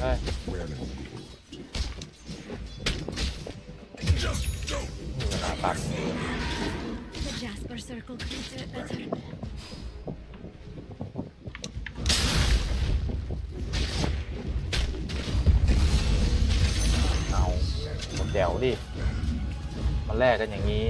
เฮ้ย Where the หน้าตัด The Jasper Circle creature better. เอาแจ๋วดิมาแลกกันอย่างนี้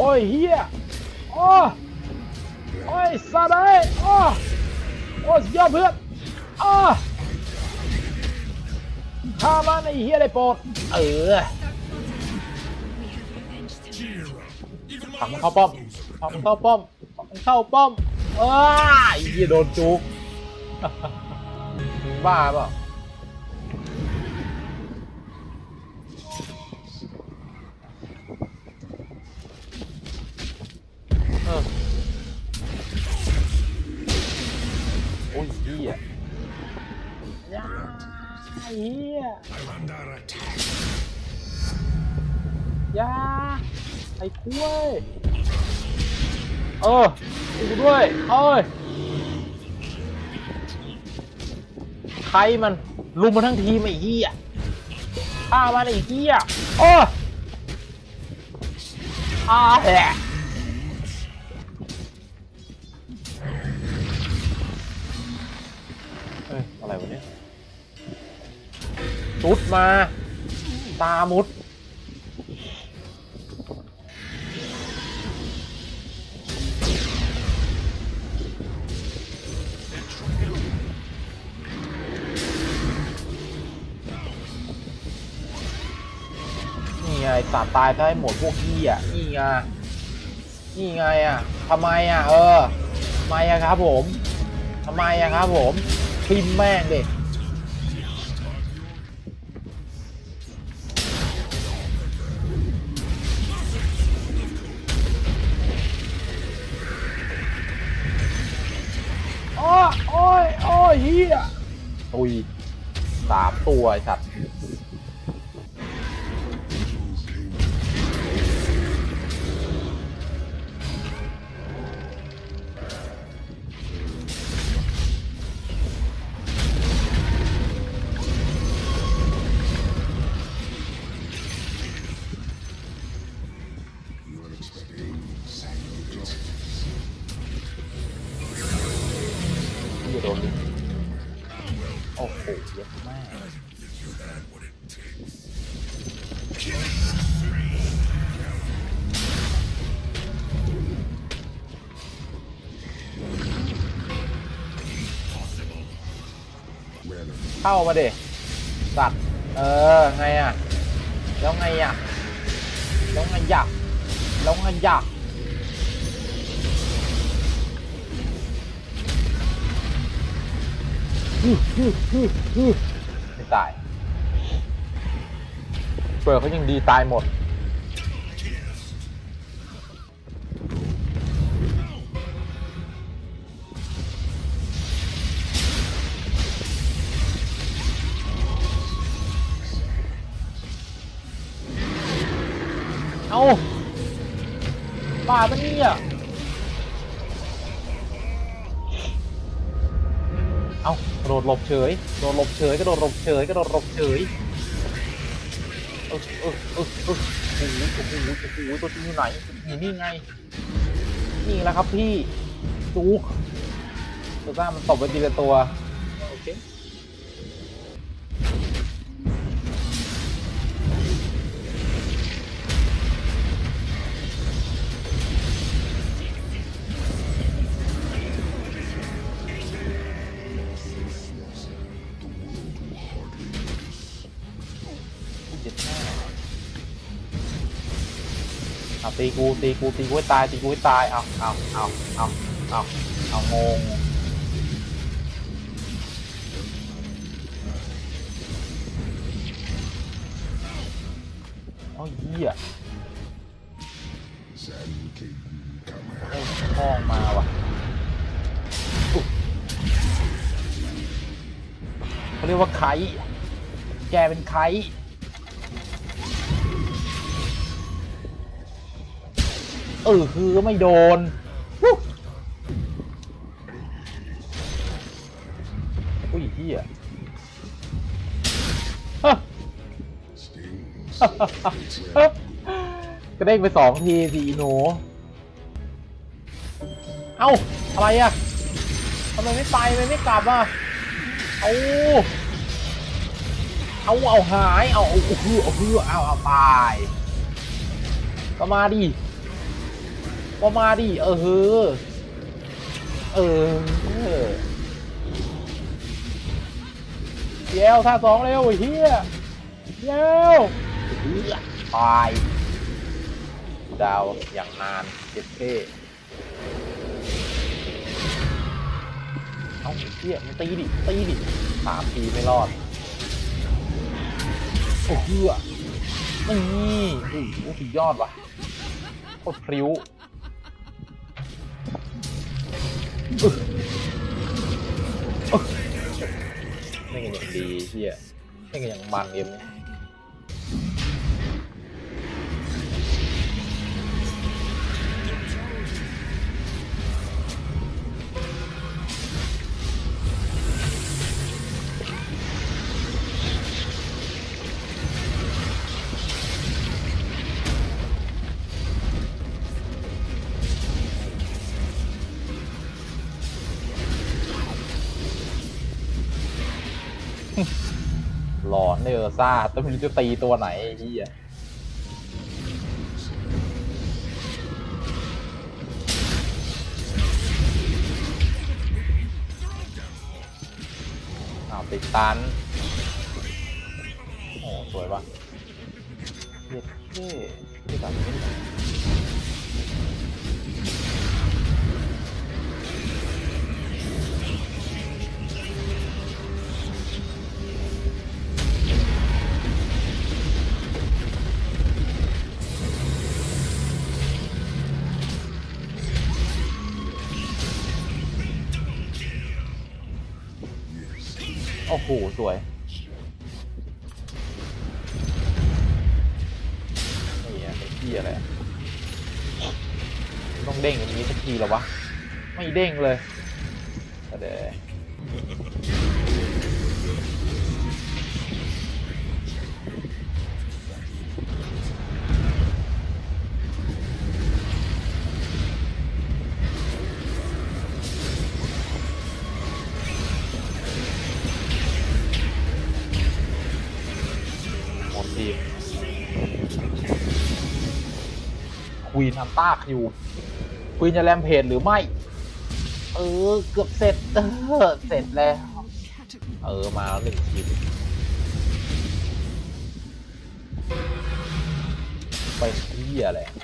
โอ้ยเฮียโอ้โอ้ยซาได้โอ้โอ้สุดยอดเพื่อนอ้าฆ่ามันไอเฮียได้โปรดเออปักมันเข้าป้อมผักมันเข้าป้อมผักมันเข้าป้อมอ้าไอเหี้ยโดนจุกบ้าเปล่า เหี้ย I'm under attack. ยาไอ้คุ้ยเออกูด้วยเอ้ยใครมันลุมมาทั้งทีมไอ้เหี้ยฆ่ามันไอ้เหี้ยโอ้อาแหะ มุดมา ตามุด นี่ไงสัตว์ตายถ้าให้หมดพวกพี่อะ นี่ไง นี่ไงอะทำไมอะ เออทำไมอะครับผมทำไมอะครับผมพิมแม่งเด็ก เฮียตุยสามตัวไอ้สัตว์ You are expecting sacrifice. ที่จะโดนลุม โอ้โหเยอะมากเข้ามาเด็สัตว์ เออ ไงอะ แล้วไงอะ แล้วไงอยากแล้วไงอย ไม่ตาย เปิดเขายังดีตายหมด เอาป่าปะเนี่ย เอากระโดดหลบเฉยกระโดดหลบเฉยกระโดดหลบเฉยกระโดดหลบเฉยเออเออเออเออโอ้โหโอ้โหโอ้โหตัวจริงอยู่ไหนอยู่นี่ไง นี่แหละครับพี่จูกตัวซ่ามันตบไปทีละตัว ตีกูตีกูตีกูให้ตายตีกูให้ตายเอาเอาเอาเอาเอาเอางงโอ้ยเหี้ยไอ้ห้องมาว่ะเขาเรียกว่าไคแกเป็นไค ออคือไม่โดนอุ้ยเฮียฮะกระเด้งไปสองทีสิอีหนูเอ้า อะไรอะทำไมไม่ไปทำไมไม่กลับอะเอาเอาเอาหาย เอาเอาคือเอาคือเอาเอาตายก็มาดิ ก็มาดิเออเฮ้อเออเออเดี๋ยวท่าสองเร็วไอ้เฮียเดี๋ยวเฮียตายดาวอย่างนานเจ็ดเท่เอาไอ้เฮียมันตีดิตีดิสามทีไม่รอดโอ้เฮือนี่โอ้โหสุดยอดว่ะโคตรพริ้ว ไม่กันอย่างดีเฮียไม่กันอย่างมันเกมนี้ หลอนเนอร์ซ่าแต่ไม่รู้จะตีตัวไหนไอ้เฮียอ้าวติดตัน โอ้สวยปะเย็ดเท่ที่แบบนี้ หสวยนี่อะเป็นที่อะไรต้องเด้งอย่างนี้สักทีหรอวะ ไม่เด้งเลยเดยว ทีควีนอันต้าคิวควีนจะแรมเพจหรือไม่ เออ เกือบเสร็จเออเสร็จแล้ว เออ มาแล้วหนึ่งทีมไปที่อะไรเขา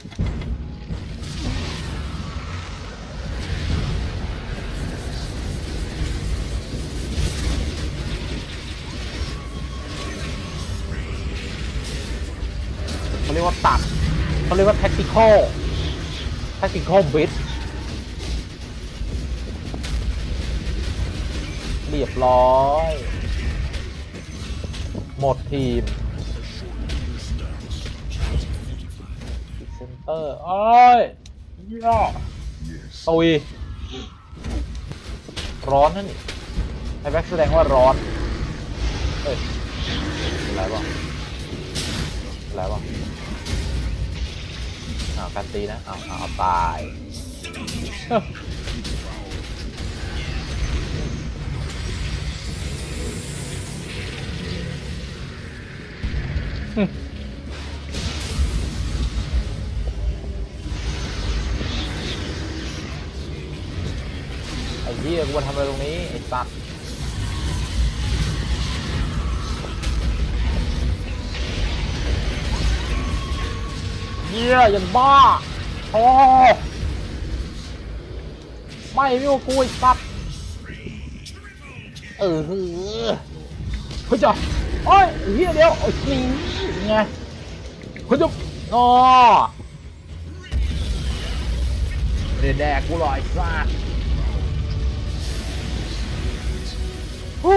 เรียกว่าตัดเขาเรียกว่า tactical tactical bit เรียบร้อย หมดทีมเซนเตอร์โอ้ยย่อ Yes. ตุยร้อนนั่นนี่ไอ้แบ็กแสดงว่าร้อนเอ้ยเป็นไรบ้างเป็นไรบ้างอ้าว การตีนะเอาวอ้าตายอ้าอืมไอ้เหี้ยกูมาทำอะไรตรงนี้ ไอ้สัตว์ เยี่ยอยังบ้าโอ้ไม่ไม่ว่ากูไอ้สัตว์เออเฮ้ยจ้ะโอ้ยเฮียเดียวโอ้ยนี่ไงเฮ้ยจ้ะอ๋อเดี๋ยวแดกกูหรอไอ้สัตว์ฮู้